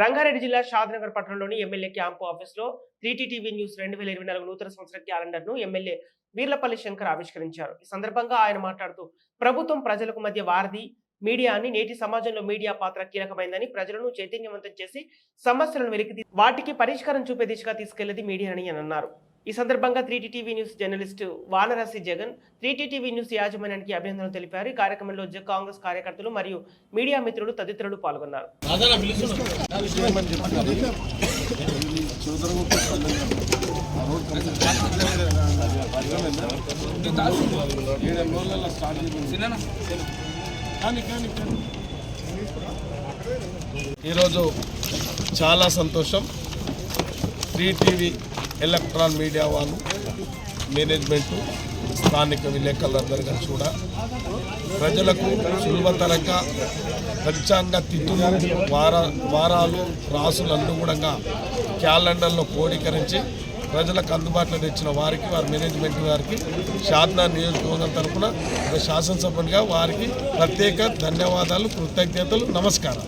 రంగారెడ్డి జిల్లా షాద్నగర్ పట్టణంలోని MLA camp ఆఫీస్లో టీటీవీ న్యూస్ రెండు వేల ఇరవై నాలుగు నూతన సంవత్సర క్యాలెండర్ను ఎమ్మెల్యే వీర్లపల్లి శంకర్ ఆవిష్కరించారు. ఈ సందర్భంగా ఆయన మాట్లాడుతూ ప్రభుత్వం ప్రజలకు మధ్య వారధి మీడియా అని నేటి సమాజంలో మీడియా పాత్ర కీలకమైందని ప్రజలను చైతన్యవంతం చేసి సమస్యలను వెలికి వాటికి పరిష్కారం చూపే దిశగా తీసుకెళ్ళేది మీడియా అని ఆయన అన్నారు. ఈ సందర్భంగా త్రీటీటీవీ TV news journalist Vanarasi Jagan త్రీటీటీవీ TV news యాజమాన్యానికి అభినందనలు తెలిపారు. ఈ కార్యక్రమంలో జ- కాంగ్రెస్ కార్యకర్తలు మరియు మీడియా మిత్రులు తదితరులు పాల్గొన్నారు. ఈరోజు చాలా సంతోషం. త్రీ టీవీ ఎలక్ట్రాన్ మీడియా వాళ్ళు మేనేజ్మెంట్ స్థానిక విలేకరులందరూ కలిసి కూడా ప్రజలకు సులభతరంగా పంచాంగ తిథులు వార వారాలు రాసులు అనుగుణంగా క్యాలెండర్లో క్రోడీకరించి ప్రజలకు అందుబాటులో తెచ్చిన వారికి వారి మేనేజ్మెంట్ వారికి షాద్నా నియోజకవర్గం తరఫున ఒక శాసనసభ్యునిగా వారికి ప్రత్యేక ధన్యవాదాలు కృతజ్ఞతలు నమస్కారం